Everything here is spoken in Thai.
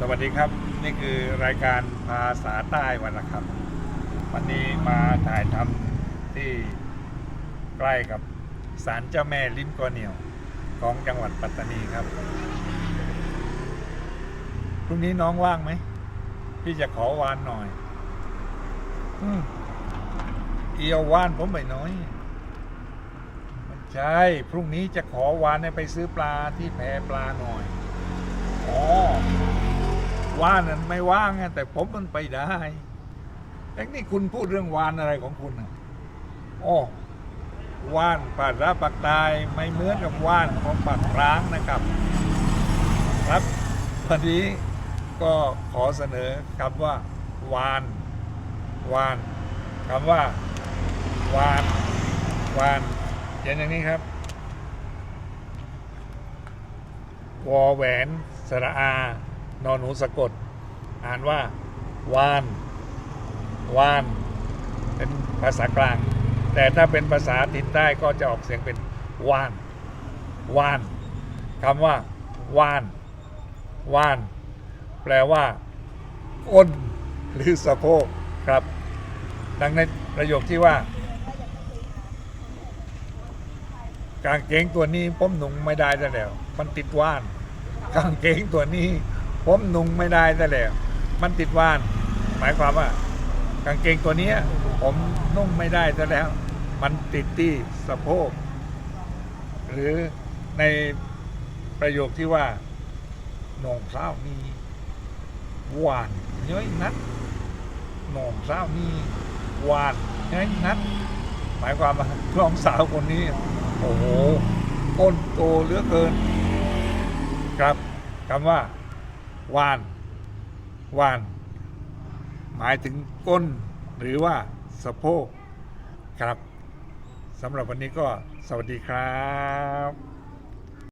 สวัสดีครับนี่คือรายการภาษาใต้วันละครับวันนี้มาถ่ายทำที่ใกล้กับศาลเจ้าแม่ลิ้มกอเหนียวของจังหวัดปัตตานีครับพรุ่งนี้น้องว่างไหมพี่จะขอวานหน่อยอเอียววานผมไปน้อยใช่พรุ่งนี้จะขอวานให้ไปซื้อปลาที่แพปลาหน่อย ว่านนั้นไม่ว่างไงแต่ผมมันไปได้แต่นี่คุณพูดเรื่องวานอะไรของคุณอะอ๋อว่านภาษาปากตายไม่เหมือนกับว่านของปากกลางนะครับ ครับวันนี้ก็ขอเสนอคำว่าวานวานคำว่าวานวานเขียนอย่างนี้ครับวอแหวนสระอา นอนหนูสะกด อ่านว่าวานวาน เป็นภาษากลาง แต่ถ้าเป็นภาษาถิ่นใต้ก็จะออกเสียงเป็นวานวานคำว่าวานวาน แปลว่าก้นหรือสะโพกครับ ดังในประโยคที่ว่า กางเกงตัวนี้ผมหนุ่งไม่ได้แต่แล้ว มันติดว่าน กางเกงตัวนี้ ผมนุ่งไม่ได้แต่แล้วมันติดว่าน หมายความว่า กางเกงตัวนี้ผมนุ่งไม่ได้แต่แล้ว มันติดที่สะโพก หรือในประโยคที่ว่าหนองเศร้ามีหวานเย้ยนัดหนองเศร้ามีหวานเย้ยนัด หมายความว่าน้องสาวคนนี้ โอ้โหก้นโตเหลือเกิน ครับคำว่า วานวาน หมายถึงก้นหรือว่าสะโพกครับสำหรับวันนี้ก็สวัสดีครับ